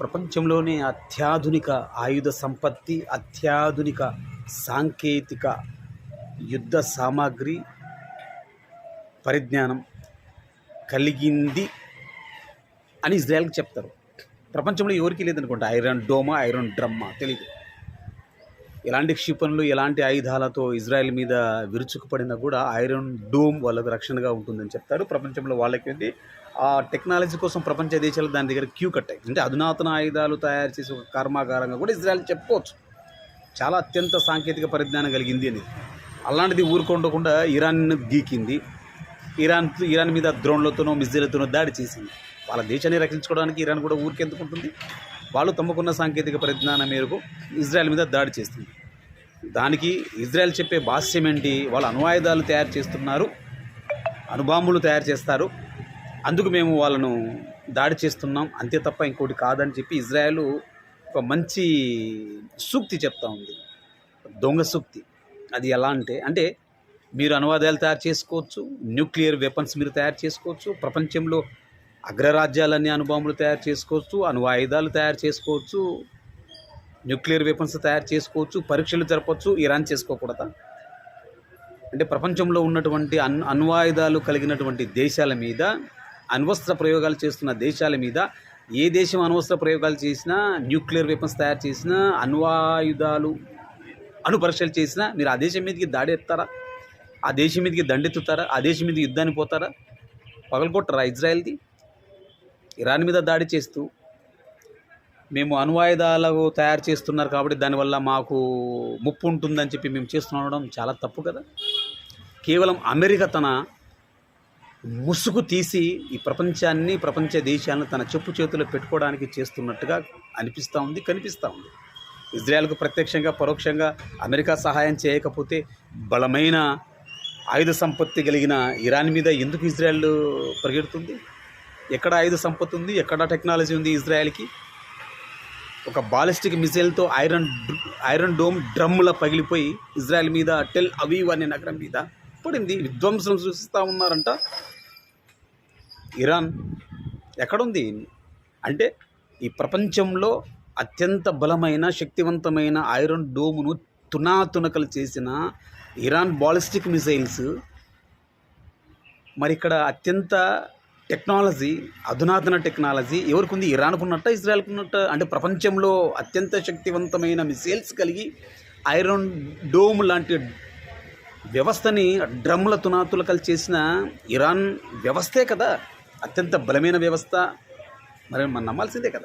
ప్రపంచంలోనే అత్యాధునిక ఆయుధ సంపత్తి అత్యాధునిక సాంకేతిక యుద్ధ సామాగ్రి పరిజ్ఞానం కలిగింది అని ఇజ్రాయెల్కి చెప్తారు. ప్రపంచంలో ఎవరికి లేదనుకోండి ఐరన్ డోమా ఐరన్ డ్రమ్మా తెలియదు ఎలాంటి క్షిపణులు ఎలాంటి ఆయుధాలతో ఇజ్రాయెల్ మీద విరుచుకుపడినా కూడా ఐరన్ డోమ్ వాళ్ళకు రక్షణగా ఉంటుందని చెప్తారు. ప్రపంచంలో వాళ్ళకి ఉంది. ఆ టెక్నాలజీ కోసం ప్రపంచ దేశాలు దాని దగ్గర క్యూ కట్టాయి. అంటే అధునాతన ఆయుధాలు తయారు చేసే ఒక కర్మాగారంగా కూడా ఇజ్రాయెల్ చెప్పుకోవచ్చు. చాలా అత్యంత సాంకేతిక పరిజ్ఞానం కలిగింది అనేది. అలాంటిది ఊరుకుండకుండా ఇరాన్ గీకింది. ఇరాన్ ఇరాన్ మీద డ్రోన్లతోనో మిజ్జైలతోనో దాడి చేసింది. వాళ్ళ దేశాన్ని రక్షించుకోవడానికి ఇరాన్ కూడా ఊరికెందుకుంటుంది వాళ్ళు తమ్ముకున్న సాంకేతిక పరిజ్ఞానం మేరకు ఇజ్రాయెల్ మీద దాడి చేస్తుంది. దానికి ఇజ్రాయెల్ చెప్పే భాష్యం ఏంటి? వాళ్ళు అణువాయుధాలు తయారు చేస్తున్నారు. అణుబాంబులు తయారు చేస్తారు. అందుకు మేము వాళ్ళను దాడి చేస్తున్నాం. అంతే తప్ప ఇంకోటి కాదని చెప్పి ఇజ్రాయెల్ ఒక మంచి సూక్తి చెప్తా ఉంది. దొంగ సూక్తి. అది ఎలా అంటే అంటే మీరు అనువాదాలు తయారు చేసుకోవచ్చు న్యూక్లియర్ వెపన్స్ మీరు తయారు చేసుకోవచ్చు. ప్రపంచంలో అగ్రరాజ్యాలన్నీ అనుబాంబులు తయారు చేసుకోవచ్చు అణు ఆయుధాలు తయారు చేసుకోవచ్చు న్యూక్లియర్ వెపన్స్ తయారు చేసుకోవచ్చు పరీక్షలు జరపవచ్చు ఇరాన్ చేసుకోకూడదా? అంటే ప్రపంచంలో ఉన్నటువంటి అన్ అణ్వాయుధాలు కలిగినటువంటి దేశాల మీద అణ్వస్త్ర ప్రయోగాలు చేస్తున్న దేశాల మీద ఏ దేశం అణ్వస్త్ర ప్రయోగాలు చేసినా న్యూక్లియర్ వెపన్స్ తయారు చేసినా అణ్వాయుధాలు అణుపరీక్షలు చేసినా మీరు ఆ దేశం మీదకి దాడి ఎత్తారా? ఆ దేశం మీదకి దండెత్తుతారా? ఆ దేశం మీదకి యుద్ధానికి పోతారా? పగలగొట్టరా ఇజ్రాయెల్ది? ఇరాన్ మీద దాడి చేస్తూ మేము అణ్వాయుధాలు తయారు చేస్తున్నారు కాబట్టి దానివల్ల మాకు ముప్పు ఉంటుందని చెప్పి మేము చేస్తుండడం చాలా తప్పు కదా. కేవలం అమెరికా తన ముసుగు తీసి ఈ ప్రపంచాన్ని ప్రపంచ దేశాలను తన చెప్పు చేతిలో పెట్టుకోవడానికి చేస్తున్నట్టుగా అనిపిస్తూ ఉంది కనిపిస్తూ ఉంది. ఇజ్రాయెల్కు ప్రత్యక్షంగా పరోక్షంగా అమెరికా సహాయం చేయకపోతే బలమైన ఆయుధ సంపత్తి కలిగిన ఇరాన్ మీద ఎందుకు ఇజ్రాయెల్ పరిగెడుతుంది? ఎక్కడ ఆయుధ సంపత్తి ఉంది ఎక్కడ టెక్నాలజీ ఉంది ఇజ్రాయెల్కి? ఒక బాలిస్టిక్ మిసైల్తో ఐరన్ ఐరన్ డోమ్ డ్రమ్ముల పగిలిపోయి ఇజ్రాయెల్ మీద టెల్ అవీవ్ అనే నగరం మీద పడింది. విధ్వంసం సృష్టిస్తూ ఉన్నారంట. ఇరాన్ ఎక్కడుంది? అంటే ఈ ప్రపంచంలో అత్యంత బలమైన శక్తివంతమైన ఐరన్ డోమును తునాతునకలు చేసిన ఇరాన్ బాలిస్టిక్ మిసైల్స్ మరి ఇక్కడ అత్యంత టెక్నాలజీ అధునాతన టెక్నాలజీ ఎవరికి ఉంది ఇరాన్కు ఉన్నట్ట ఇజ్రాయెల్కు ఉన్నట్ట అంటే ప్రపంచంలో అత్యంత శక్తివంతమైన మిసైల్స్ కలిగి ఐరన్ డోమ్ లాంటి వ్యవస్థని డ్రమ్ల తునాతులకలు చేసిన ఇరాన్ వ్యవస్థే కదా. అత్యంత బలమైన వ్యవస్థ. మరి మనం నమ్మాల్సిందే కదా.